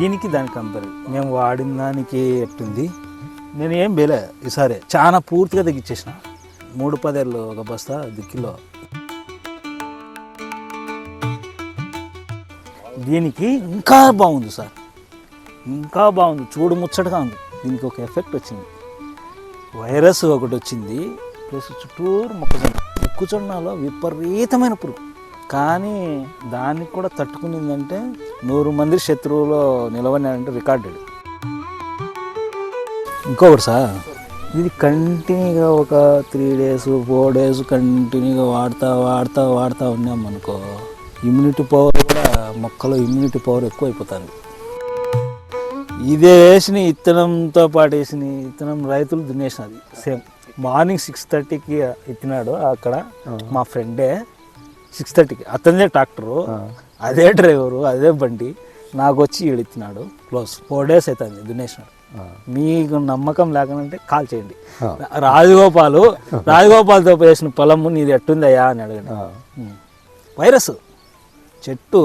దీనికి దానికి కంపేర్ మేము వాడిన దానికి ఎట్టుంది నేను ఏం వేలే ఈసారి. చాలా పూర్తిగా తగ్గించేసిన మూడు పదేళ్ళు ఒక బస్తా దిక్కిలో. దీనికి ఇంకా బాగుంది సార్. ఇంకా బాగుంది. చూడు ముచ్చటగా ఉంది. దీనికి ఒక ఎఫెక్ట్ వచ్చింది. వైరస్ ఒకటి వచ్చింది. ప్లస్ చుట్టూరు మొక్కజొన్న. మొక్కజొన్నలో విపరీతమైన పురుగు. కానీ దానికి కూడా తట్టుకునిందంటే నూరు మంది శత్రువులో నిలవనాడంటే రికార్డెడ్. ఇంకొకటి సార్ ఇది కంటిన్యూగా ఒక త్రీ డేస్ ఫోర్ డేస్ కంటిన్యూగా వాడుతా వాడుతా వాడుతా ఉన్నాం అనుకో ఇమ్యూనిటీ పవర్ కూడా మొక్కలో ఇమ్యూనిటీ పవర్ ఎక్కువ అయిపోతుంది ఇదే వేసిన ఇత్తనంతో పాటు వేసిన ఇత్తనం రైతులు దున్నేసినది సేమ్ మార్నింగ్ సిక్స్ థర్టీకి ఎత్తినాడు అక్కడ మా ఫ్రెండే. సిక్స్ థర్టీకి. అతనిదే ట్రాక్టరు అదే డ్రైవరు అదే బండి నాకు వచ్చి ఈడెత్తినాడు. క్లోజ్. ఫోర్ డేస్ అవుతుంది దున్నేసినాడు. మీకు నమ్మకం లేకనంటే కాల్ చేయండి. రాజగోపాలు రాజగోపాల్తో వేసిన పొలము నీది ఎట్టుందయ్యా అని అడగండి. వైరస్. చెట్టు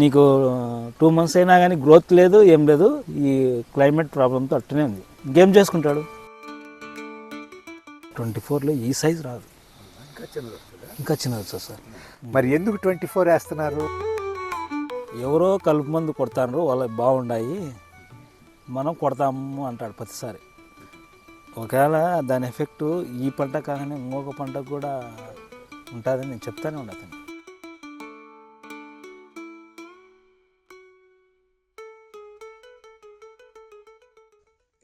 నీకు టూ మంత్స్ అయినా కానీ గ్రోత్ లేదు ఏం లేదు ఈ క్లైమేట్ ప్రాబ్లంతో అట్టనే ఉంది. ఇంకేం చేసుకుంటాడు? ట్వంటీ ఫోర్లో ఈ సైజ్ రాదు. ఇంకా చిన్నది వస్తుంది? సార్. మరి ఎందుకు ట్వంటీ ఫోర్ వేస్తున్నారు? ఎవరో కలుపు మందు కొడతారు వాళ్ళకి బాగుండాయి మనం కొడతాము అంటాడు ప్రతిసారి. ఒకవేళ దాని ఎఫెక్ట్ ఈ పంట కాగానే ఇంకొక పంటకు కూడా ఉంటుందని నేను చెప్తానే ఉండదు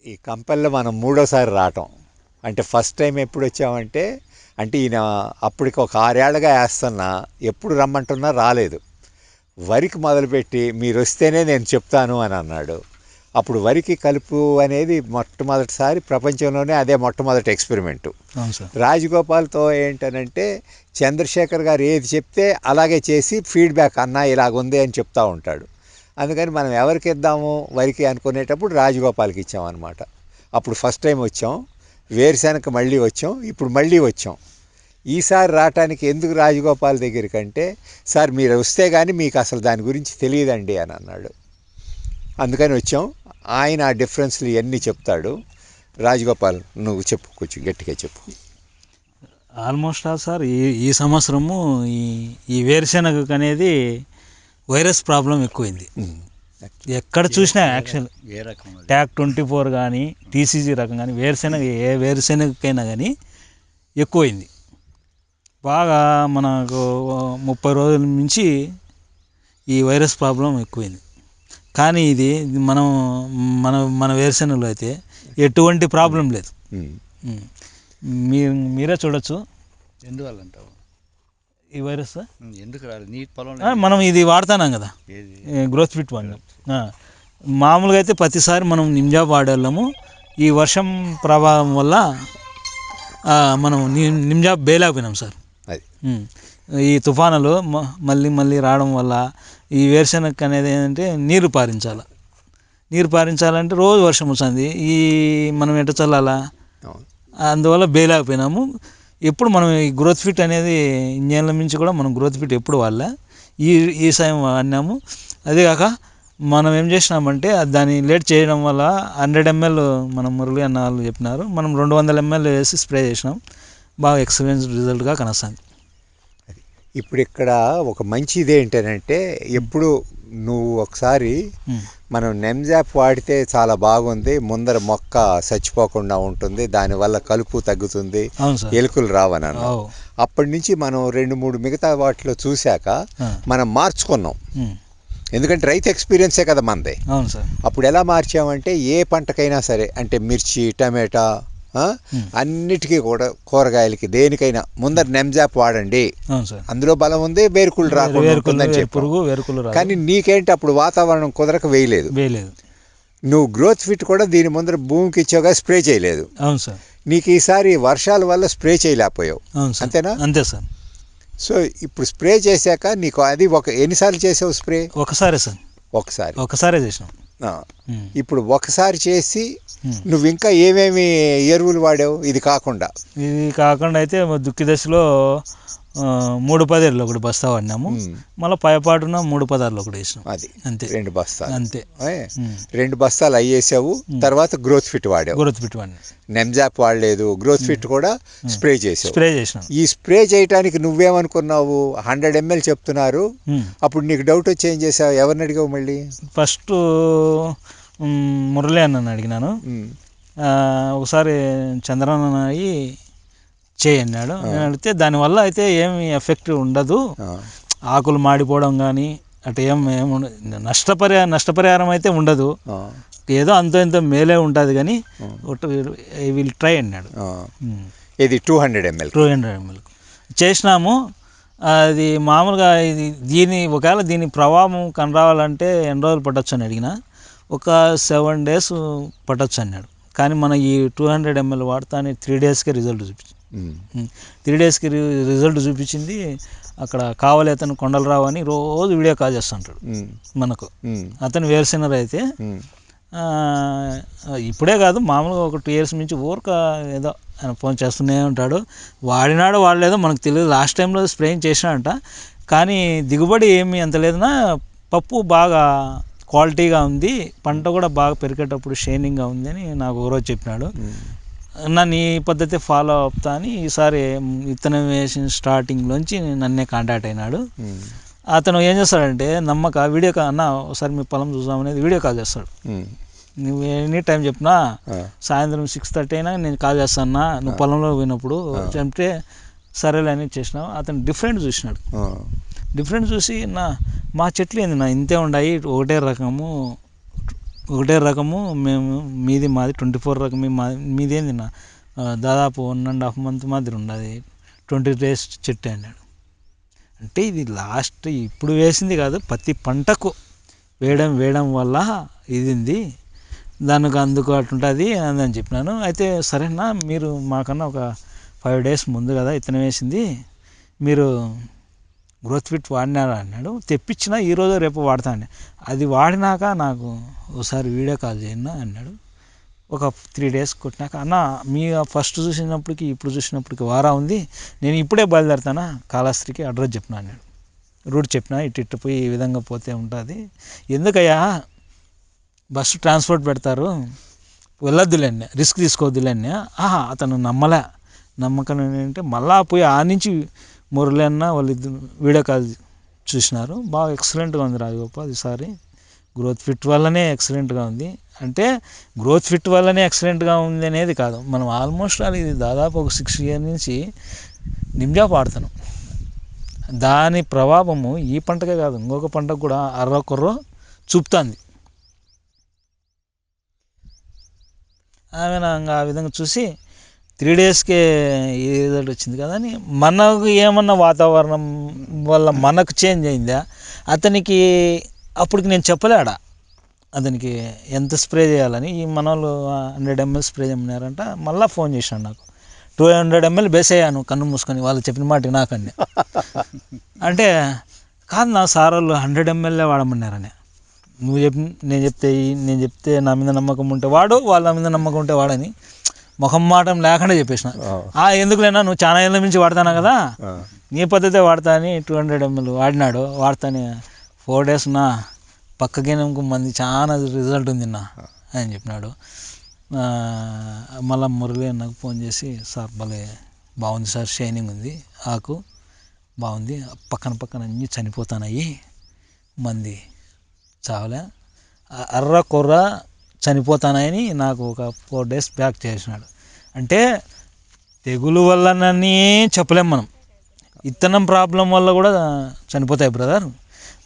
ఈ కంపెనీలో మనం మూడోసారి రావటం. అంటే ఫస్ట్ టైం ఎప్పుడు వచ్చామంటే అంటే ఈయన అప్పటికి ఒక ఆరేళ్ళగా వేస్తున్నా ఎప్పుడు రమ్మంటున్నా రాలేదు. వరికి మొదలుపెట్టి మీరు వస్తేనే నేను చెప్తాను అని అన్నాడు. అప్పుడు వరికి కలుపు అనేది మొట్టమొదటిసారి ప్రపంచంలోనే అదే మొట్టమొదటి ఎక్స్పెరిమెంటు రాజగోపాల్తో ఏంటనంటే చంద్రశేఖర్ గారు ఏది చెప్తే అలాగే చేసి ఫీడ్బ్యాక్ అన్న ఇలాగుంది అని చెప్తా ఉంటాడు. అందుకని మనం ఎవరికి ఇద్దాము వరికి అనుకునేటప్పుడు రాజగోపాల్కి ఇచ్చామన్నమాట. అప్పుడు ఫస్ట్ టైం వచ్చాం. వేరుశెనగ మళ్ళీ వచ్చాం ఇప్పుడు మళ్ళీ వచ్చాం. ఈసారి రావటానికి ఎందుకు రాజగోపాల్ దగ్గరికి అంటే సార్ మీరు వస్తే కానీ మీకు అసలు దాని గురించి తెలియదండి అని అన్నాడు. అందుకని వచ్చాం. ఆయన ఆ డిఫరెన్స్లు ఇవన్నీ చెప్తాడు. రాజగోపాల్ నువ్వు చెప్పు కొంచెం గట్టిగా చెప్పు. ఆల్మోస్ట్ ఆల్ సార్ ఈ ఈ సంవత్సరము ఈ ఈ వేరుశెనగకు అనేది వైరస్ ప్రాబ్లం ఎక్కువైంది. ఎక్కడ చూసినా యాక్చువల్ ఏ రకం అది? ట్యాక్ ట్వంటీ ఫోర్ కానీ టీసీజీ రకం కానీ వేరుశెనగ ఏ వేరుశెనగకైనా కానీ ఎక్కువైంది బాగా మనకు ముప్పై రోజుల నుంచి ఈ వైరస్ ప్రాబ్లం ఎక్కువైంది కానీ ఇది మనం మన మన వేరుశెనగలో అయితే ఎటువంటి ప్రాబ్లం లేదు ఉమ్. ఉమ్. మీరు మీరే చూడొచ్చు ఎందువల్ల అంటావు ఈ వైరస్? ఎందుకు నీ మనం ఇది వాడుతున్నాం కదా. గ్రోత్ ఫిట్ వాడినాం ఆ, మామూలుగా అయితే ప్రతిసారి మనం నిమ్జా వాడేళ్ళము ఈ వర్షం ప్రభావం వల్ల మనం ని- నిమ్జా బేలేకపోయినాం సార్. ఈ తుఫానులు మళ్ళీ మళ్ళీ రావడం వల్ల ఈ వేరుశెనగ అనేది ఏంటంటే నీరు పారించాలి. నీరు పారించాలంటే రోజు వర్షం వస్తుంది. ఈ మనం ఎట్ట చల్లాలా? అందువల్ల బేలేకపోయినాము ఎప్పుడు మనం ఈ గ్రోత్ ఫిట్ అనేది ఇంజన్ల నుంచి కూడా మనం గ్రోత్ ఫిట్ ఎప్పుడు వాళ్ళ? ఈ ఈ సాయం వాడినాము. అదే కాక మనం ఏం చేసినామంటే దాన్ని లేట్ చేయడం వల్ల హండ్రెడ్ ఎంఎల్ మనం మురళి అన్న వాళ్ళు చెప్పినారు. మనం రెండు వందల ఎంఎల్ వేసి స్ప్రే చేసినాం. బాగా ఎక్స్పీరియన్స్ రిజల్ట్గా కనొస్తుంది ఇప్పుడు ఇక్కడ ఒక మంచిది ఏంటంటే ఎప్పుడు నువ్వు ఒకసారి. మనం నెమ్జాప్ వాడితే చాలా బాగుంది ముందర మొక్క చచ్చిపోకుండా ఉంటుంది దానివల్ల కలుపు తగ్గుతుంది ఎలుకలు రావని అన్నావు అవు. అప్పటి నుంచి మనం రెండు మూడు మిగతా వాటిలో చూశాక. మనం మార్చుకున్నాం. ఎందుకంటే రైతు ఎక్స్పీరియన్సే కదా మనది అప్పుడు ఎలా మార్చామంటే ఏ పంటకైనా సరే అంటే మిర్చి టమాటా. అన్నిటికీ కూడా కూరగాయలకి దేనికైనా ముందర నెమ్జాప్ వాడండి. అందులో బలం ఉంది రాకుండా వేరుకులు చెప్పాం. రాదు. కానీ నీకేంటి అప్పుడు వాతావరణం కుదరక వేయలేదు. వేయలేదు. నువ్వు గ్రోత్ ఫిట్ కూడా దీని ముందర భూమికి ఇచ్చావుగా స్ప్రే చేయలేదు. అవును సార్. నీకు ఈసారి వర్షాల వల్ల స్ప్రే చేయలేకపోయావు. అంతేనా? అంతే సార్. సో ఇప్పుడు స్ప్రే చేశాక నీకు అది ఒక ఎన్నిసార్లు చేసావు స్ప్రే? ఒకసారి సార్. ఒకసారి. ఒకసారే చేసినాం. ఇప్పుడు ఒకసారి చేసి. నువ్వు ఇంకా ఏమేమి ఎరువులు వాడావు? ఇది కాకుండా. ఇది కాకుండా అయితే దుక్కి దశలో మూడు పదేళ్ళు ఒకటి బస్తా వాడినాము. ఉమ్. మళ్ళీ పైపాటున మూడు పదార్లు ఒకటి వేసినాం. అది. అంతే. రెండు బస్తాలు. అంతే. రెండు బస్తాలు అయ్యేసావు తర్వాత గ్రోత్ ఫిట్ వాడావు. గుర్తు పెట్టుకోండి నెమ్జాప్ వాడలేదు గ్రోత్ ఫిట్ కూడా స్ప్రే చేసావు. స్ప్రే చేసినాం. ఈ స్ప్రే చేయడానికి నువ్వేమనుకున్నావు? హండ్రెడ్ ఎంఎల్ చెప్తున్నారు. అప్పుడు నీకు డౌట్ వచ్చి ఏం చేసావు? ఎవరిని అడిగావు మళ్ళీ? ఫస్ట్ మురళి అన్నని అడిగినాను. ఒకసారి చంద్రన్న అయ్యి చేయి అన్నాడు నేను అడిగితే దానివల్ల అయితే ఏమి ఎఫెక్ట్ ఉండదు. ఆకులు మాడిపోవడం కానీ అటు ఏం ఏం ఉండ- నష్టపరిహారం నష్టపరిహారం అయితే ఉండదు. ఏదో అంతో ఇంత మేలే ఉంటుంది కానీ విల్ ట్రై అన్నాడు. ఇది two hundred ML. Two hundred ML. చేసినాము. అది మామూలుగా ఇది దీని ఒకవేళ దీని ప్రభావం కనరావాలంటే ఎన్ని రోజులు పట్టొచ్చు అని అడిగిన ఒక సెవెన్ డేస్ పట్టొచ్చు అన్నాడు. కానీ మన ఈ టూ హండ్రెడ్ ఎంఎల్ వాడతానే త్రీ డేస్కే రిజల్ట్ చూపించింది. త్రీ డేస్కి రిజల్ట్ చూపించింది. అక్కడ కావాలి అతను కొండలరావు అని రోజు వీడియో కాల్ చేస్తుంటాడు. మనకు. అతను వేరుశెనర్ అయితే. ఇప్పుడే కాదు మామూలుగా ఒక టూ ఇయర్స్ నుంచి ఊరక ఏదో ఆయన ఫోన్ చేస్తూనే ఉంటాడు. వాడినాడో వాడలేదో మనకు తెలియదు. లాస్ట్ టైంలో స్ప్రేయింగ్ చేసినాడంట. కానీ దిగుబడి ఏమి అంత లేదన్నా పప్పు బాగా క్వాలిటీగా ఉంది. పంట కూడా బాగా పెరిగేటప్పుడు షైనింగ్గా ఉంది అని నాకు ఒకరోజు చెప్పినాడు. నన్ను ఈ పద్ధతి ఫాలో అవుతా అని ఈసారి విత్తనం వేసిన స్టార్టింగ్లోంచి నన్నే కాంటాక్ట్ అయినాడు. అతను ఏం చేస్తాడంటే నమ్మక వీడియో కాల్ అన్న ఒకసారి మీ పొలం చూసామనేది వీడియో కాల్ చేస్తాడు. నువ్వు ఎనీ టైం చెప్పినా సాయంత్రం సిక్స్ థర్టీ అయినా నేను కాల్ చేస్తానా నువ్వు పొలంలో పోయినప్పుడు చెప్తే సరేలే అని చేసినావు. అతను డిఫరెంట్ చూసినాడు. డిఫరెంట్ చూసి నా మా చెట్లు ఏంది నా? ఇంతే ఉన్నాయి ఒకటే రకము ఒకటే రకము మేము మీది మాది ట్వంటీ ఫోర్ రకం మా మీది ఏంది నా? దాదాపు వన్ అండ్ హాఫ్ మంత్ మాదిరి ఉన్నది ట్వంటీ డేస్ చెట్టు అన్నాడు అంటే ఇది లాస్ట్ ఇప్పుడు వేసింది కాదు ప్రతి పంటకు వేయడం వేయడం వల్ల ఇదింది. దానికి అందుకు అట్లుంటుంది అని అని చెప్పినాను. అయితే సరేనా మీరు మాకన్నా ఒక ఫైవ్ డేస్ ముందు కదా ఇతను వేసింది. మీరు గ్రోత్ ఫిట్ వాడినారా అన్నాడు. తెప్పించిన ఈరోజు రేపు వాడతాను అది వాడినాక నాకు ఒకసారి వీడియో కాల్ చేయండి అన్నాడు. ఒక త్రీ డేస్ కొట్టినాక అన్న మీ ఫస్ట్ చూసినప్పటికి ఇప్పుడు చూసినప్పటికి వారా ఉంది. నేను ఇప్పుడే బయలుదేరుతానా? కాళహస్త్రికి అడ్రస్ చెప్పిన? అన్నాడు. రూట్ చెప్పిన ఇటు ఇటు పోయి ఈ విధంగా పోతే ఉంటుంది. ఎందుకయ్యా? బస్సు ట్రాన్స్పోర్ట్ పెడతారు. వెళ్ళొద్దులేండి రిస్క్ తీసుకోవద్దులేండి ఆహా అతను నమ్మలే. నమ్మకం ఏంటంటే మళ్ళా పోయి ఆ నుంచి మురళి అన్న వాళ్ళిద్దరు వీడియో కాల్ చూసినారు. బాగా ఎక్సలెంట్గా ఉంది రాజగోపాల్ ఈసారి గ్రోత్ ఫిట్ వల్లనే ఎక్సలెంట్గా ఉంది. అంటే గ్రోత్ ఫిట్ వల్లనే ఎక్సలెంట్గా ఉంది అనేది కాదు. మనం ఆల్మోస్ట్ అది ఇది దాదాపు ఒక సిక్స్ ఇయర్ నుంచి నిమ్జా పాడుతున్నాం. దాని ప్రభావము ఈ పంటకే కాదు ఇంకొక పంటకు కూడా అర్ర చూపుతుంది. ఆమె ఆ విధంగా చూసి త్రీ డేస్కే ఈ రిజల్ట్ వచ్చింది కదా అని మనకు ఏమన్నా వాతావరణం వల్ల మనకు చేంజ్ అయిందా? అతనికి అప్పటికి నేను చెప్పలేడా? అతనికి ఎంత స్ప్రే చేయాలని? ఈ మన వాళ్ళు హండ్రెడ్ ఎంఎల్ స్ప్రే చేయమన్నారంట మళ్ళీ ఫోన్ చేశాను నాకు. టూ హండ్రెడ్ ఎంఎల్ బేస్ అయ్యాను కన్ను మూసుకొని వాళ్ళు చెప్పిన మాట నాకండి అంటే కాదు నా సార్ వాళ్ళు హండ్రెడ్ ఎంఎల్ఏ వాడమన్నారని. నువ్వు చెప్ నేను చెప్తే నేను చెప్తే నా మీద నమ్మకం ఉంటే వాడు వాళ్ళ మీద నమ్మకం ఉంటే వాడని. ముఖం మాటం లేకుండా చెప్పేసిన. ఆ. ఎందుకులేనా నువ్వు చాలా ఏళ్ళ నుంచి వాడతానా కదా. నీ పద్ధతే వాడతా అని టూ హండ్రెడ్ ఎంఎల్ వాడినాడు. వాడతానే ఫోర్ డేస్ నా పక్కకి మంది చాలా రిజల్ట్ ఉంది నా అని చెప్పినాడు. మళ్ళా మురళి నాకు ఫోన్ చేసి సార్ భలే బాగుంది సార్ షైనింగ్ ఉంది ఆకు బాగుంది పక్కన పక్కన అన్నీ చనిపోతానయ్యి మంది చావలే. అర్ర కొర్ర చనిపోతానని నాకు ఒక ఫోర్ డేస్ బ్యాక్ చేసినాడు. అంటే తెగులు వల్లనని చెప్పలేం మనం. ఇత్తనం ప్రాబ్లం వల్ల కూడా చనిపోతాయి బ్రదర్.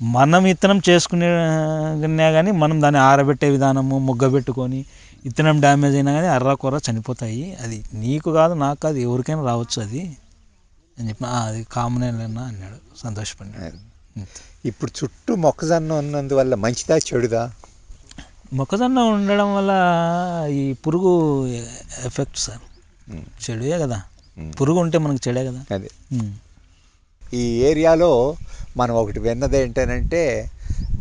మనం ఇత్తనం చేసుకునే కానీ మనం దాన్ని ఆరబెట్టే విధానము మొగ్గబెట్టుకొని ఇత్తనం డ్యామేజ్ అయినా కానీ అర్ర కూర చనిపోతాయి. అది నీకు కాదు నాకు కాదు ఎవరికైనా రావచ్చు అది. అని చెప్పిన అది కామన్ అయినా అన్నాడు. సంతోషపడినాడు ఇప్పుడు చుట్టూ మొక్కజొన్న ఉన్నందువల్ల మంచిదా చెడుదా? మొక్కజొన్న ఉండడం వల్ల ఈ పురుగు ఎఫెక్ట్ సార్. చెడుయే కదా. పురుగు ఉంటే మనకు చెడే కదా. అదే. ఈ ఏరియాలో మనం ఒకటి విన్నది ఏంటంటే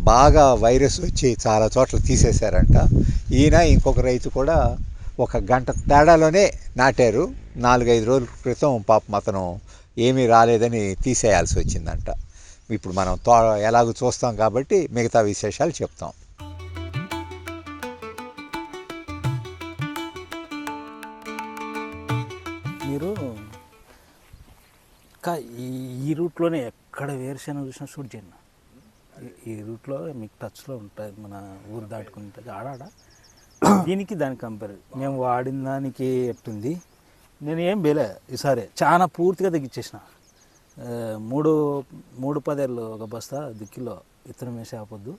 బాగా వైరస్ వచ్చి చాలా చోట్ల తీసేశారంట. ఈయన ఇంకొక రైతు కూడా ఒక గంట తేడాలోనే నాటారు. నాలుగైదు రోజుల క్రితం పాపం అతను ఏమీ రాలేదని తీసేయాల్సి వచ్చిందంట. ఇప్పుడు మనం తో ఎలాగో చూస్తాం కాబట్టి మిగతా విశేషాలు చెప్తాం. ఇంకా ఈ ఈ రూట్లోనే ఎక్కడ వేరుశెనగ చూసినా షూట్ చేయండి ఈ- రూట్లో మీకు టచ్లో ఉంటుంది మన ఊరు దాటుకుని ఉంటుంది ఆడాడ దీనికి దానికి కంపేర్ మేము వాడిన దానికి ఎట్టుంది? నేను ఏం వేలే ఈసారి. చాలా పూర్తిగా తగ్గించేసిన మూడు మూడు పదేళ్ళు ఒక బస్తా దిక్కిలో విత్తనం వేసి ఆపొద్దు.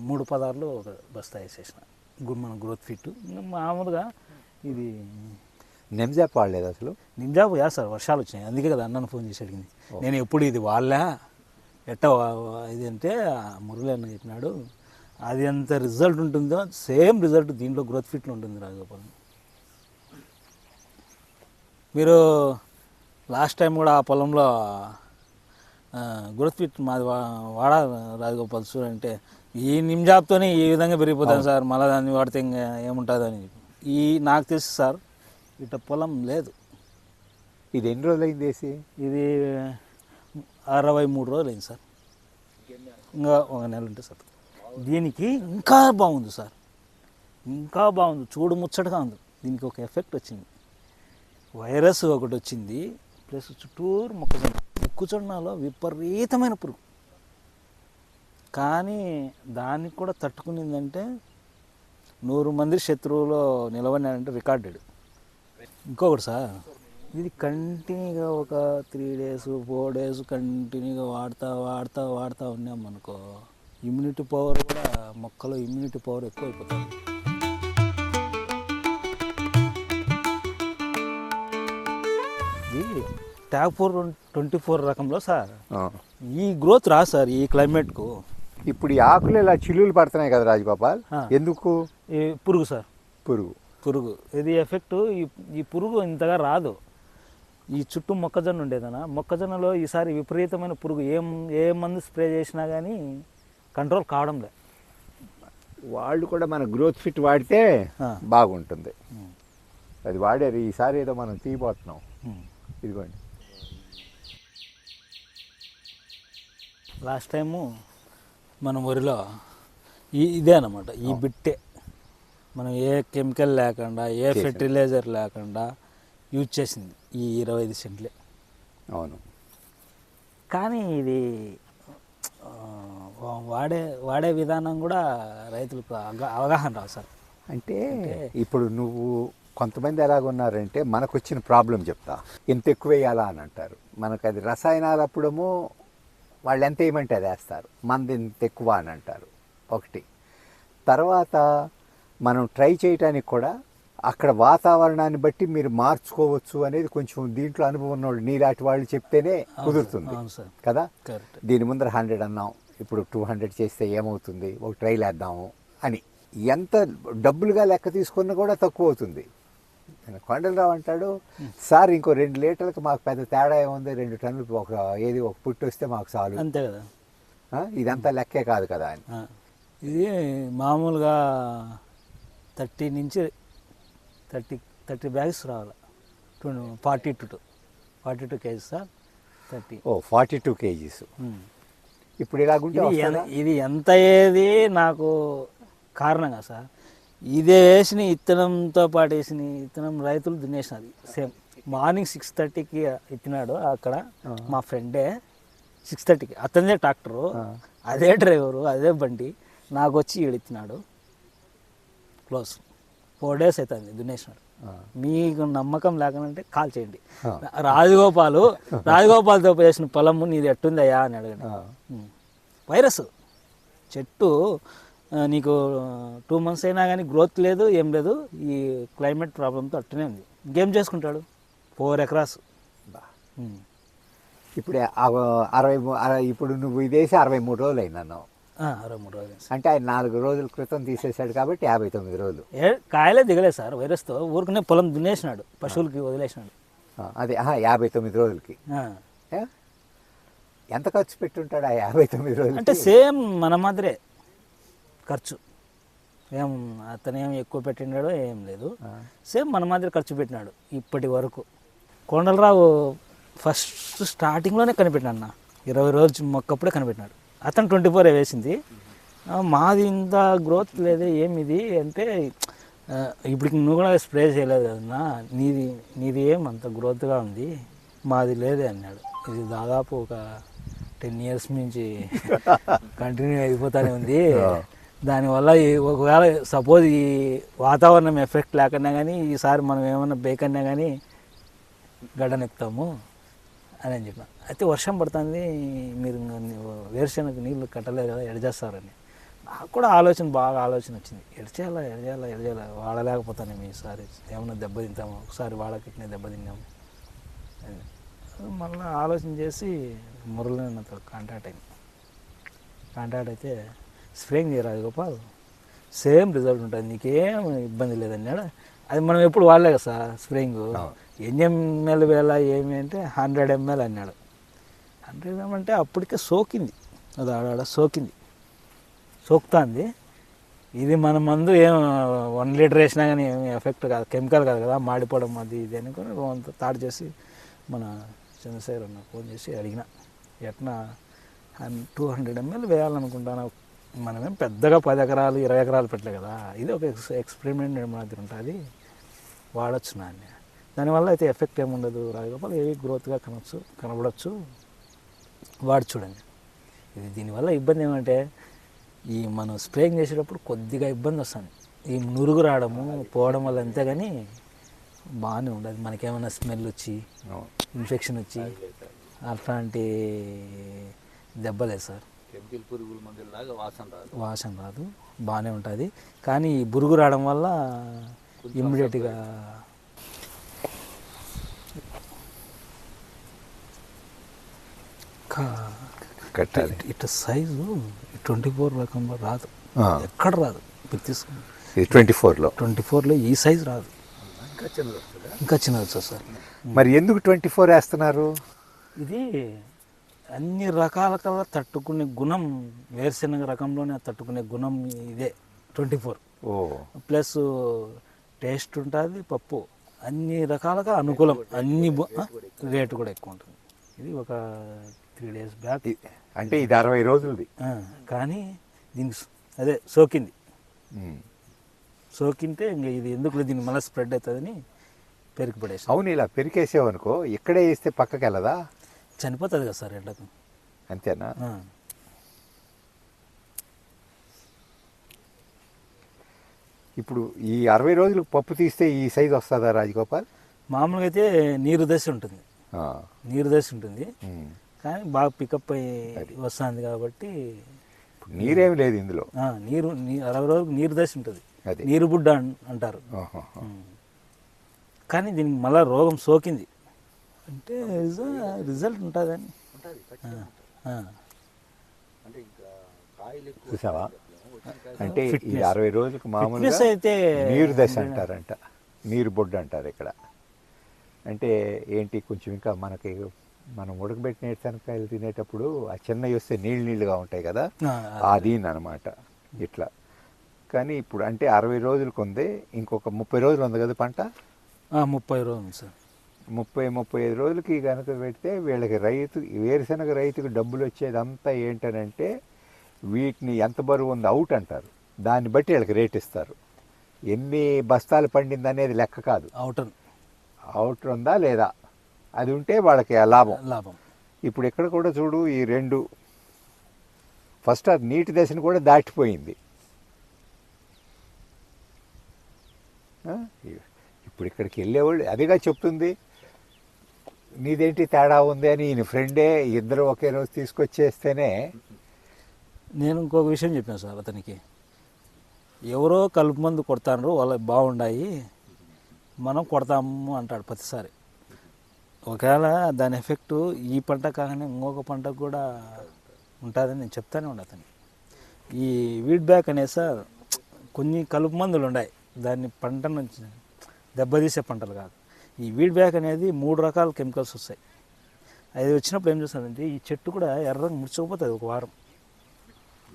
మూడు పదార్లు ఒక బస్తా వేసేసిన. గు- మన గ్రోత్ ఫిట్ ఇంకా మామూలుగా ఇది నెమ్జాప్ వాడలేదు అసలు? నింజాబు యా సార్ వర్షాలు వచ్చినాయి. అందుకే కదా అన్నను ఫోన్ చేసి అడిగింది. నేను ఎప్పుడు ఇది వాళ్ళా ఎట్ట ఇది అంటే మురళి అన్న చెప్పినాడు. అది ఎంత రిజల్ట్ ఉంటుందో సేమ్ రిజల్ట్ దీంట్లో గ్రోత్ ఫిట్లో ఉంటుంది రాజగోపాల్. మీరు లాస్ట్ టైం కూడా ఆ పొలంలో గ్రోత్ ఫిట్ మాది వా- వాడా రాజగోపాల్ చూడు అంటే ఈ నిమ్జాబ్తోనే ఈ విధంగా పెరిగిపోతాను సార్? మళ్ళీ దాన్ని వాడితే ఇంకా ఏముంటుందని ఈ నాకు తెలుసు సార్ ఇట పొలం లేదు. ఇది ఎన్ని రోజులు అయింది వేసి? ఇది అరవై మూడు రోజులు అయింది సార్. ఇంకా ఒక నెల ఉంటుంది సార్. దీనికి ఇంకా బాగుంది సార్. ఇంకా బాగుంది. చూడు ముచ్చటగా ఉంది. దీనికి ఒక ఎఫెక్ట్ వచ్చింది. వైరస్ ఒకటి వచ్చింది. ప్లస్ చుట్టూరు మొక్కజొన్న. మొక్కజొన్నలో విపరీతమైన పురుగు. కానీ దానికి కూడా తట్టుకునిందంటే నూరు మంది శత్రువులో నిలబడినాడంటే రికార్డెడ్. ఇంకొకటి సార్. ఇది కంటిన్యూగా ఒక త్రీ డేస్ ఫోర్ డేస్ కంటిన్యూగా వాడుతా వాడుతా వాడుతా ఉన్నాం అనుకో ఇమ్యూనిటీ పవర్ కూడా మొక్కలో ఇమ్యూనిటీ పవర్ ఎక్కువ అయిపోతుంది ఇది ట్యాగ్ ఫోర్ ట్వంటీ ఫోర్ రకంలో సార్. ఈ గ్రోత్ రా సార్ ఈ క్లైమేట్కు. ఇప్పుడు ఈ ఆకులు ఇలా చిల్లులు పడుతున్నాయి కదా రాజగోపాల్. ఎందుకు? ఈ పురుగు సార్. పురుగు. పురుగు. ఇది ఎఫెక్ట్ ఈ ఈ పురుగు ఇంతగా రాదు. ఈ చుట్టూ మొక్కజొన్న ఉండేదనా? మొక్కజొన్నలో ఈసారి విపరీతమైన పురుగు. ఏం ఏ మందు స్ప్రే చేసినా కానీ కంట్రోల్ కావడం లే. వాళ్ళు కూడా మన గ్రోత్ ఫిట్ వాడితే. బాగుంటుంది. అది వాడారు. ఈసారి ఏదో మనం తీయబోతున్నాం. ఇదిగోండి. లాస్ట్ టైము మన వరిలో ఈ ఇదే అనమాట ఈ బిట్టే. మనం ఏ కెమికల్ లేకుండా ఏ. ఫెర్టిలైజర్ లేకుండా యూజ్ చేసింది ఈ ఇరవై ఐదు సెంట్లే. అవును. కానీ ఇది వాడే వాడే విధానం కూడా రైతులకు అవగా- అవగాహన రావు సార్. అంటే ఇప్పుడు నువ్వు కొంతమంది ఎలాగున్నారంటే మనకు వచ్చిన ప్రాబ్లం చెప్తా. ఇంత ఎక్కువ వేయాలా అని అంటారు. మనకు అది రసాయనాలు అప్పుడేమో వాళ్ళు ఎంత వేయమంటే అది వేస్తారు. మంది ఇంత ఎక్కువ అని అంటారు. ఒకటి. తర్వాత మనం ట్రై చేయటానికి కూడా అక్కడ వాతావరణాన్ని బట్టి మీరు మార్చుకోవచ్చు అనేది కొంచెం దీంట్లో అనుభవం ఉన్నవాళ్ళు నీలాంటి వాళ్ళు చెప్తేనే కుదురుతుంది. కదా? దీని ముందర హండ్రెడ్ అన్నాం. ఇప్పుడు టూ హండ్రెడ్ చేస్తే ఏమవుతుంది? ఒక ట్రైల్ వేద్దాము అని. ఎంత డబ్బులుగా లెక్క తీసుకున్నా కూడా తక్కువ అవుతుంది. కొండలరావు అంటాడు సార్ ఇంకో రెండు లీటర్లకు మాకు పెద్ద తేడా ఏముంది? రెండు టన్నులు ఒక ఏది ఒక పుట్టి వస్తే మాకు చాలు. అంతే కదా. ఇదంతా లెక్కే కాదు కదా అని. ఇది మామూలుగా థర్టీ నుంచి థర్టీ థర్టీ బ్యాగ్స్ రావాలి. Forty to forty two kgs sir thirty. Oh forty two kgs ఇప్పుడు ఇలాగుంటే ఇది ఎంత ఏది నాకు కారణంగా సార్ ఇదే వేసిన ఇత్తనంతో పాటు వేసిన ఇత్తనం రైతులు దున్నేసినది సేమ్. మార్నింగ్ సిక్స్ థర్టీకి ఇచ్చినాడు అక్కడ మా ఫ్రెండే. సిక్స్ థర్టీకి. అతనిదే ట్రాక్టరు. అదే డ్రైవరు అదే బండి. నాకు వచ్చి ఈడిచ్చినాడు క్లోజ్ ఫోర్ డేస్ అవుతుంది దున్నేసినాడు మీకు నమ్మకం లేకనంటే కాల్ చేయండి. రాజగోపాలు రాజగోపాల్తో చేసిన పొలము నీది ఎట్టుందయ్యా అని అడగండి. వైరస్. చెట్టు నీకు టూ మంత్స్ అయినా కానీ గ్రోత్ లేదు ఏం లేదు. ఈ క్లైమేట్ ప్రాబ్లంతో అట్టనే ఉంది. ఇంకేం చేసుకుంటాడు? ఫోర్ ఎకరాస్ బా. ఇప్పుడు అరవై ఇప్పుడు నువ్వు ఇదేసి అరవై మూడు రోజులు అయిందన్నావు అరవై మూడు రోజులు. అంటే ఆయన నాలుగు రోజుల క్రితం తీసేశాడు కాబట్టి యాభై తొమ్మిది రోజులు. ఏ కాయలే దిగలేదు సార్ వైరస్తో. ఊరుకునే పొలం దున్నేసినాడు పశువులకి వదిలేసినాడు. అదే యాభై తొమ్మిది రోజులకి? ఎంత ఖర్చు పెట్టుంటాడు ఆ యాభై తొమ్మిది రోజులు అంటే సేమ్ మన మాదిరే ఖర్చు. ఏం అతను ఏం ఎక్కువ పెట్టినాడో ఏం లేదు. సేమ్ మన మాదిరి ఖర్చు పెట్టినాడు ఇప్పటి వరకు. కొండలరావు ఫస్ట్ స్టార్టింగ్లోనే కనిపెట్టినాడు అన్న. ఇరవై రోజు మొక్కప్పుడే కనిపెట్టినాడు. అతను ట్వంటీ ఫోర్ వేసింది. మాది ఇంత గ్రోత్ లేదే ఏమి ఇది అంటే ఇప్పుడు నువ్వు కూడా స్ప్రే చేయలేదు కదన్నా నీది నీది ఏం అంత గ్రోత్గా ఉంది మాది లేదే అన్నాడు. ఇది దాదాపు ఒక టెన్ ఇయర్స్ నుంచి కంటిన్యూ అయిపోతానే ఉంది. దానివల్ల ఒకవేళ సపోజ్ ఈ వాతావరణం ఎఫెక్ట్ లేకన్నా కానీ ఈసారి మనం ఏమన్నా బేకన్నా కానీ గడ్డనెక్కుతాము. అని అని చెప్పిన. అయితే వర్షం పడుతుంది మీరు ఇంకా వేరుశనగకు నీళ్ళు కట్టలేదు కదా ఎడజేస్తారని నాకు కూడా ఆలోచన బాగా ఆలోచన వచ్చింది. ఎడిచేయాలా ఎడచేయాలా ఎడచేయాలా వాడలేకపోతాను ఈసారి. ఏమైనా దెబ్బతింటాము ఒకసారి వాడకట్టినే దెబ్బతిన్నాము మళ్ళీ ఆలోచన చేసి మురళితో కాంటాక్ట్ అయింది. కాంటాక్ట్ అయితే స్ప్రేయింగ్ చేయరాదు గోపాల్? సేమ్ రిజల్ట్ ఉంటుంది. నీకేం ఇబ్బంది లేదన్నాడు? అది మనం ఎప్పుడు వాడలే కదా సార్ స్ప్రేయింగ్. ఎన్ని ఎంఎల్ వేల ఏమి అంటే హండ్రెడ్ ఎంఎల్ అన్నాడు. హండ్రెడ్ ఎంఎల్ అంటే అప్పటికే సోకింది. అది ఆడ సోకింది. సోకుతుంది. ఇది మన మందు ఏం వన్ లీటర్ వేసినా కానీ ఏమి ఎఫెక్ట్ కాదు కెమికల్ కాదు కదా మాడిపోవడం అది ఇది అనుకుని అంత తాడు చేసి మన చంద్రశేఖర్ అన్న ఫోన్ చేసి అడిగిన ఎట్నా టూ హండ్రెడ్ ఎంఎల్ వేయాలనుకుంటాను? మనమేం పెద్దగా పది ఎకరాలు ఇరవై ఎకరాలు పెట్టలే కదా. ఇది ఒక ఎక్స్ ఎక్స్పెరిమెంట్ మాదిరి ఉంటుంది. వాడచ్చు నాన్న. దానివల్ల అయితే ఎఫెక్ట్ ఏముండదు రాజగోపాల్ ఏవి గ్రోత్గా కనవచ్చు కనబడచ్చు. వాడి చూడండి. ఇది దీనివల్ల ఇబ్బంది ఏమంటే ఈ మనం స్ప్రేయింగ్ చేసేటప్పుడు కొద్దిగా ఇబ్బంది వస్తుంది. ఈ నురుగు రావడము పోవడం వల్ల అంతే కానీ బాగానే ఉండదు. మనకేమైనా స్మెల్ వచ్చి. ఇన్ఫెక్షన్ వచ్చి అట్లాంటి దెబ్బలేదు సార్. వాసన రాదు. బాగానే ఉంటుంది. కానీ ఈ బురుగు రావడం వల్ల ఇమ్మీడియట్గా కట్టాలి. ఇట్లా సైజు ట్వంటీ ఫోర్ రకంలో రాదు. ఎక్కడ రాదు? మీరు తీసుకుని ట్వంటీ ఫోర్లో ట్వంటీ ఫోర్లో ఈ సైజ్ రాదు. ఇంకా చిన్నది ఇంకా చిన్నది వస్తుంది సార్. మరి ఎందుకు ట్వంటీ ఫోర్ వేస్తున్నారు? ఇది అన్ని రకాల కల్లా తట్టుకునే గుణం వేరుశెనగ రకంలోనే తట్టుకునే గుణం ఇదే ట్వంటీ ఫోర్ ఓ. ప్లస్ టేస్ట్ ఉంటుంది పప్పు. అన్ని రకాలుగా అనుకూలం. అన్ని రేటు కూడా ఎక్కువ ఉంటుంది. ఇది ఒక త్రీ డేస్ బ్యాక్. అంటే ఇది అరవై రోజులది. కానీ దీనికి అదే సోకింది. సోకింటే ఇంక ఇది ఎందుకు దీన్ని మళ్ళీ స్ప్రెడ్ అవుతుందని పెరిగి పడేసి. అవును ఇలా పెరికేసావనుకో ఇక్కడే వేస్తే పక్కకి వెళ్ళదా చనిపోతుంది కదా సార్ ఎండకు. అంతేనా. ఇప్పుడు ఈ అరవై రోజులకు పప్పు తీస్తే ఈ సైజ్ వస్తుందా రాజగోపాల్? మామూలుగా అయితే నీరు దశ ఉంటుంది. నీరు దశ ఉంటుంది. కానీ బాగా పికప్ అయ్యి వస్తుంది కాబట్టి నీరేమి లేదు ఇందులో. ఆ, నీరు అరవై రోజులకు నీరు దశ ఉంటుంది. అది. నీరు బుడ్డ అన్- అంటారు. కానీ దీనికి మళ్ళీ రోగం సోకింది. అంటే రిజల్ట్ ఉంటుందని. చూసావా? అంటే ఈ. అరవై రోజులకు మామూలుగా అయితే నీరు దశ అంటారంట. నీరు బొడ్డు అంటారు ఇక్కడ. అంటే ఏంటి కొంచెం ఇంకా మనకి మనం ఉడకబెట్టిన శనక్కాయలు తినేటప్పుడు ఆ చిన్నవి వస్తే నీళ్ళు నీళ్ళుగా ఉంటాయి కదా? అది. అనమాట ఇట్లా. కానీ ఇప్పుడు అంటే అరవై రోజులకు ఉంది ఇంకొక ముప్పై రోజులు ఉంది కదా పంట? ముప్పై రోజులు సార్. ముప్పై ముప్పై ఐదు రోజులకి కనుక పెడితే వీళ్ళకి రైతు వేరుశనగ రైతుకు డబ్బులు వచ్చేదంతా ఏంటనంటే వీటిని ఎంత బరువు ఉంది అవుట్ అంటారు. దాన్ని బట్టి వీళ్ళకి రేట్ ఇస్తారు. ఎన్ని బస్తాలు పండింది అనేది లెక్క కాదు. అవుటర్ అవుట్ ఉందా లేదా? అది ఉంటే వాళ్ళకి ఆ లాభం. లాభం. ఇప్పుడు ఇక్కడ కూడా చూడు ఈ రెండు ఫస్ట్ అది నీటి దశను కూడా దాటిపోయింది? ఇప్పుడు ఇక్కడికి వెళ్ళేవాళ్ళు అదిగా చెప్తుంది నీదేంటి తేడా ఉంది? అని ఈయన ఫ్రెండే ఇద్దరు ఒకే రోజు తీసుకొచ్చేస్తేనే నేను ఇంకొక విషయం చెప్పాను సార్ అతనికి. ఎవరో కలుపు మందు కొడతారు వాళ్ళకి బాగుండాయి మనం కొడతాము అంటాడు ప్రతిసారి. ఒకవేళ దాని ఎఫెక్ట్ ఈ పంట కాగానే ఇంకొక పంటకు కూడా ఉంటుందని నేను చెప్తానే ఉండే అతనికి ఈ వీడ్ బ్యాక్ అనే సార్ కొన్ని కలుపు మందులు ఉన్నాయి దాన్ని పంట నుంచి దెబ్బతీసే పంటలు కాదు. ఈ వీడ్ బ్యాక్ అనేది మూడు రకాల కెమికల్స్ వస్తాయి. అది వచ్చినప్పుడు ఏం చేస్తుందంటే ఈ చెట్టు కూడా ఎర్రగా ముడుచుకుపోతుంది ఒక వారం.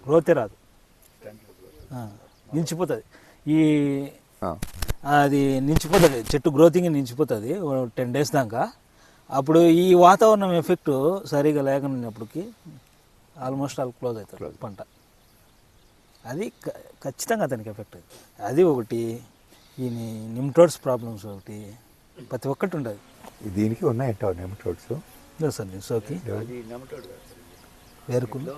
గ్రోతే రాదు. నిలిచిపోతుంది. ఈ అది నిలిచిపోతుంది. చెట్టు గ్రోతింగ్ నిలిచిపోతుంది. టెన్ డేస్ దాకా. అప్పుడు ఈ వాతావరణం ఎఫెక్ట్ సరిగా లేకున్నప్పటికి ఆల్మోస్ట్ ఆల్ క్లోజ్ అవుతుంది పంట. అది ఖచ్చితంగా అతనికి ఎఫెక్ట్. అవుతుంది అది ఒకటి ఈ నిమ్టోడ్స్ ప్రాబ్లమ్స్ ఒకటి ప్రతి ఒక్కటి ఉంటుంది దీనికి ఉన్నాయంటావు నెమటోడ్స్? ఇదో సార్. వేరుకులు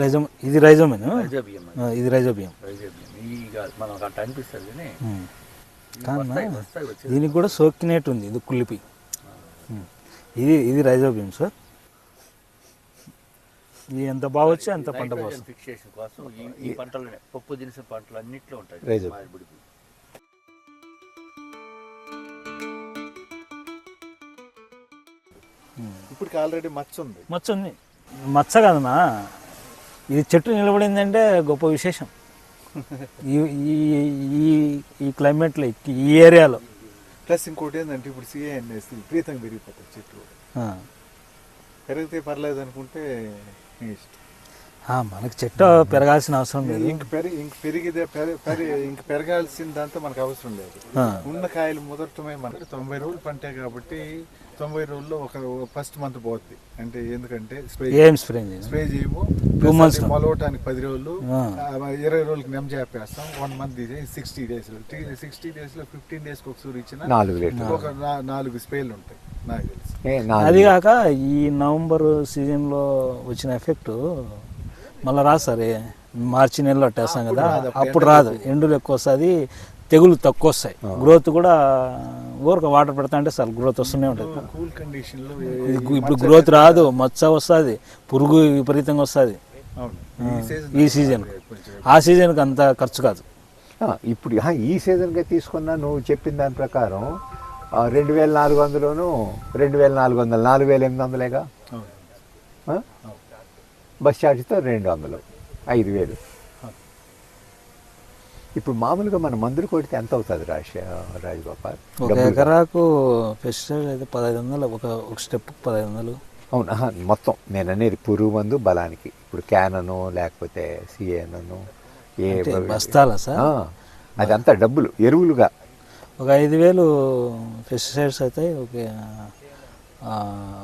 రైజోమ్ ఇది రైజోమేన్? ఇది రైజోబియం దీనికి కూడా సోకినట్టు ఉంది ఇది కుళ్ళిపి. ఇది ఇది రైజోబియం సార్. ఇది ఎంత బాగా వచ్చి అంత పంట పోస్తుంది. ఫిక్సేషన్ కోసం ఈ పంటలోనే పప్పు దినుసు పంటలు అన్నిట్లో ఉంటాయి. రైజోబియం. మామిడికి. ఇప్పటికి ఆల్రెడీ మచ్చ ఉంది. మచ్చ ఉంది. మచ్చ కాదన్నా. ఇది చెట్టు నిలబడిందంటే గొప్ప విశేషం. ఈ ఈ ఈ- ఈ క్లైమేట్లో ఈ ఏరియాలో. ప్లస్ ఇంకోటి ఏంటంటే ఇప్పుడు సిఏ అనేసి విపరీతంగా పెరిగిపోతాయి చెట్లు. పెరిగితే పర్లేదు అనుకుంటే ఇష్టం మనకి చెట్టు పెరగాల్సిన అవసరం లేదు. ఇంక పెరిగి ఇంక పెరిగితే పెరి- పెరి ఇంక పెరగాల్సిన దాంతో మనకు అవసరం లేదు. ఉన్న కాయలు ముదరటమే మనకి తొంభై రోజులు పంటే కాబట్టి తొంభై రోజుల్లో ఒక ఫస్ట్ మంత్ పోద్ది. అంటే ఎందుకంటే స్ప్రే ఏం స్ప్రే? స్ప్రే చేయము. అది లో. మొలవటానికి పది రోజులు ఇరవై రోజులకి నెమ్ చేపేస్తాం. One month sixty days sixty డేస్లో ఫిఫ్టీన్ డేస్ ఒకసారి ఇచ్చిన నాలుగు ఒక నాలుగు స్ప్రేలు ఉంటాయి. నాకు తెలిసి. ఏ, నాలుగు. అది కాక ఈ నవంబర్ సీజన్లో వచ్చిన ఎఫెక్ట్ మళ్ళీ రాదు సార్ మార్చి నెలలో అట్టేస్తాం కదా. అప్పుడు రాదు ఎండులు ఎక్కువ. వస్తుంది తెగులు తక్కువ వస్తాయి గ్రోత్ కూడా ఊరికి వాటర్ పెడతా అంటే సార్ గ్రోత్ వస్తూనే ఉంటుంది. కూల్ కండిషన్లో ఇది గు- ఇప్పుడు గ్రోత్ రాదు. మచ్చ వస్తుంది పురుగు విపరీతంగా వస్తుంది. ఈ సీజన్ ఆ సీజన్కి అంత ఖర్చు కాదు. ఇప్పుడు ఈ సీజన్గా తీసుకున్న నువ్వు చెప్పిన దాని ప్రకారం ఆ, రెండు వేల నాలుగు వందలును రెండు వేల నాలుగు వందలు నాలుగు వేల ఎనిమిది వందలేగా? బస్ ఛార్జ్తో రెండు వందలు ఐదు వేలు. ఇప్పుడు మామూలుగా మన మందులు కొడితే ఎంత అవుతుంది రాజ రాజగోపాల్? ఒక? ఎకరాకు పెస్టిసైడ్ అయితే పదహైదు వందలు ఒక ఒక స్టెప్ పదహైదు వందలు. అవును మొత్తం. నేను అనేది పురుగు మందు బలానికి. ఇప్పుడు క్యానను లేకపోతే సిఏనను ఏ బస్తాలా సార్? అదంతా డబ్బులు ఎరువులుగా. ఒక ఐదు వేలు పెస్టిసైడ్స్ అయితే ఒక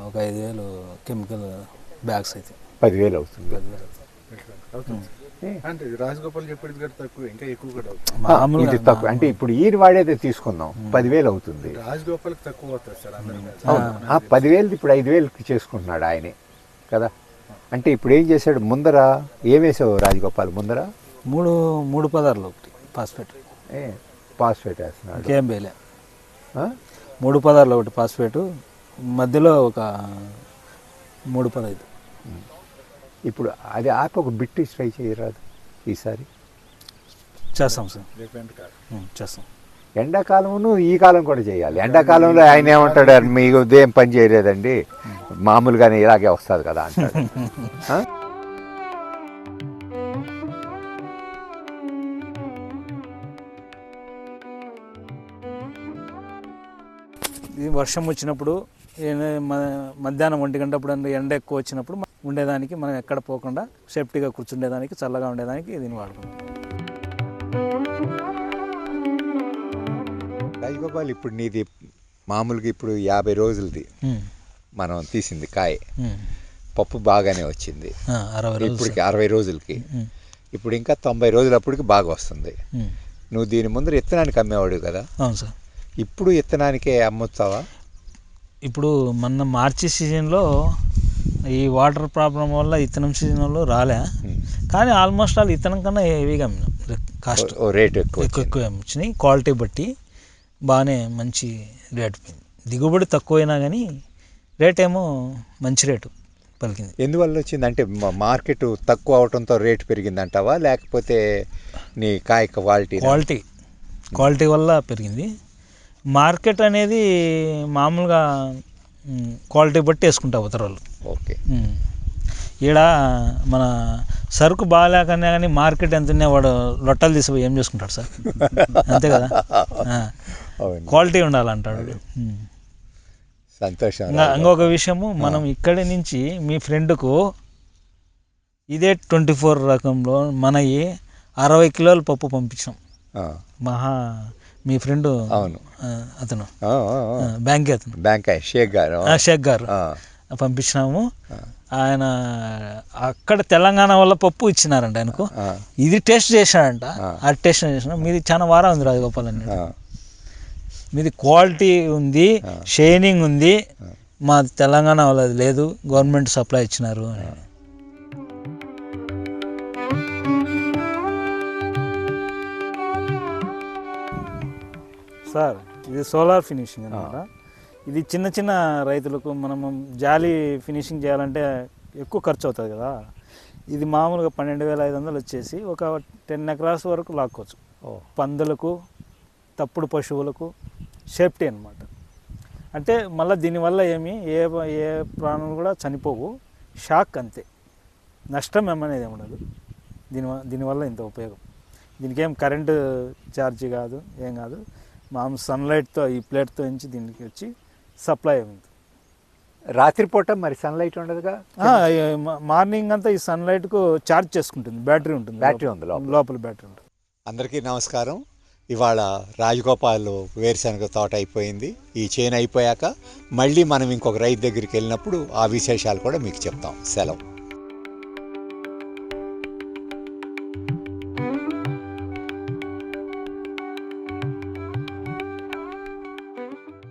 ఒక ఐదు వేలు కెమికల్ బ్యాగ్స్ అయితే. పదివేలు అవుతుంది. ఏ, అంటే రాజగోపాల్ చెప్పేది కూడా తక్కువ ఇంకా ఎక్కువ కూడా అవుతుంది. ఆ, మామూలుగా ఇది తక్కువ. అంటే ఇప్పుడు ఈయన వాడేదే తీసుకుందాం. పదివేలు అవుతుంది. రాజగోపాల్ తక్కువ అవుతుంది సార్ పదివేలు ఇప్పుడు ఐదు వేలకి చేసుకుంటున్నాడు ఆయనే కదా? అంటే ఇప్పుడు ఏం చేశాడు? ముందర ఏమేసావు రాజగోపాల్ ముందర? మూడు మూడు పదార్లు ఒకటి పాస్పేట్ ఏ ఫాస్ఫేట్ వేస్తున్నాడు. ఇంకేం వేయలే. ఆ? మూడు పదార్లు ఒకటి పాస్పేట్ మధ్యలో ఒక మూడు పదహైదు. ఇప్పుడు అది ఆపి ఒక బిట్టి ట్రై చేయరాదు ఈసారి. చేస్తాం సార్. చేస్తాం. ఎండాకాలమును ఈ కాలం కూడా చేయాలి. ఎండాకాలంలో ఆయన ఏమంటాడు మీకు ఉదయం పని చేయలేదండి? మామూలుగానే ఇలాగే వస్తుంది కదా అంటాడు? ఇది వర్షం వచ్చినప్పుడు మధ్యాహ్నం ఒంటి గంట అప్పుడు ఎండ ఎక్కువ వచ్చినప్పుడు ఉండేదానికి మనం ఎక్కడ పోకుండా సేఫ్టీగా కూర్చుండేదానికి చల్లగా ఉండేదానికి దీన్ని వాడుకుంటాం రాజగోపాల్ ఇప్పుడు నీది మామూలుగా ఇప్పుడు యాభై రోజులది. మనం తీసింది కాయ. పప్పు బాగానే వచ్చింది. ఇప్పటికి. అరవై రోజులకి. ఇప్పుడు ఇంకా తొంభై రోజులప్పటికి బాగా వస్తుంది. నువ్వు దీని ముందర ఇత్తనానికి అమ్మేవాడు కదా? అవును సార్. ఇప్పుడు ఇత్తనానికే అమ్ముతావా? ఇప్పుడు మొన్న మార్చి సీజన్లో ఈ వాటర్ ప్రాబ్లం వల్ల ఇత్తనం సీజన్లో రాలే. ఉం. కానీ ఆల్మోస్ట్ ఆల్ ఇత్తనం కన్నా హెవీగా అమ్మినాం. కాస్ట్ రేట్ ఎక్కువ ఎక్కువ వచ్చినాయి క్వాలిటీ బట్టి బాగానే మంచి రేట్ పోయింది. దిగుబడి తక్కువైనా కానీ రేట్ ఏమో మంచి రేటు పలికింది. ఎందువల్ల వచ్చింది? అంటే మార్కెట్ తక్కువ అవడంతో రేటు పెరిగిందంటావా? లేకపోతే నీ కాయ క్వాలిటీ క్వాలిటీ క్వాలిటీ వల్ల పెరిగింది. మార్కెట్ అనేది మామూలుగా క్వాలిటీ బట్టి వేసుకుంటా పోతారు వాళ్ళు ఓకే. ఈడ మన సరుకు బాగాలేకనే కానీ మార్కెట్ ఎంత ఉన్నా వాడు లొట్టలు తీసిపోయి ఏం చేసుకుంటాడు సార్? అంతే కదా? క్వాలిటీ ఉండాలంటాడు. సంతోషం. ఇంకొక విషయము మనం ఇక్కడి నుంచి మీ ఫ్రెండ్కు ఇదే ట్వంటీ ఫోర్ రకంలో మనకి అరవై కిలోల పప్పు పంపించాం మహా మీ ఫ్రెండ్? అవును. అతను. బ్యాంక్ అతను. బ్యాంక్ షేక్ గారు. షేక్ గారు. పంపించినాము. ఆయన అక్కడ తెలంగాణ వల్ల పప్పు ఇచ్చినారంట ఆయనకు. ఇది టేస్ట్ చేశాడంట. ఆ. టేస్ట్ చేసిన మీది చాలా వారా ఉంది రాజగోపాల్ అని. మీది క్వాలిటీ ఉంది షైనింగ్ ఉంది. మా తెలంగాణ వాళ్ళది లేదు గవర్నమెంట్ సప్లై ఇచ్చినారు. అని సార్ ఇది సోలార్ ఫినిషింగ్ అనమాట ఇది చిన్న చిన్న రైతులకు మనం జాలి ఫినిషింగ్ చేయాలంటే ఎక్కువ ఖర్చు అవుతుంది కదా. ఇది మామూలుగా పన్నెండు వేల ఐదు వందలు వచ్చేసి ఒక టెన్ ఎకరాస్ వరకు లాక్కోవచ్చు. పందులకు తప్పుడు పశువులకు సేఫ్టీ అన్నమాట. అంటే మళ్ళీ దీనివల్ల ఏమి ఏ ఏ ప్రాణులు కూడా చనిపోవు. షాక్ అంతే. నష్టం ఏమనేది ఏమి ఉండదు దీని దీనివల్ల ఇంత ఉపయోగం. దీనికి ఏం కరెంటు ఛార్జ్ కాదు ఏం కాదు. మామూలు సన్లైట్తో ఈ ప్లేట్తో నుంచి దీనికి వచ్చి సప్లై ఉంది. రాత్రిపూట మరి సన్లైట్ ఉండదుగా? మార్నింగ్ అంతా ఈ సన్లైట్కు ఛార్జ్ చేసుకుంటుంది. బ్యాటరీ ఉంటుంది. బ్యాటరీ ఉంది లోపల. లోపల బ్యాటరీ ఉంటుంది. అందరికీ నమస్కారం. ఇవాళ రాజగోపాల్ వేరుశనగ తోట అయిపోయింది. ఈ చేను అయిపోయాక మళ్ళీ మనం ఇంకొక రైతు దగ్గరికి వెళ్ళినప్పుడు ఆ విశేషాలు కూడా మీకు చెప్తాం. సెలవు.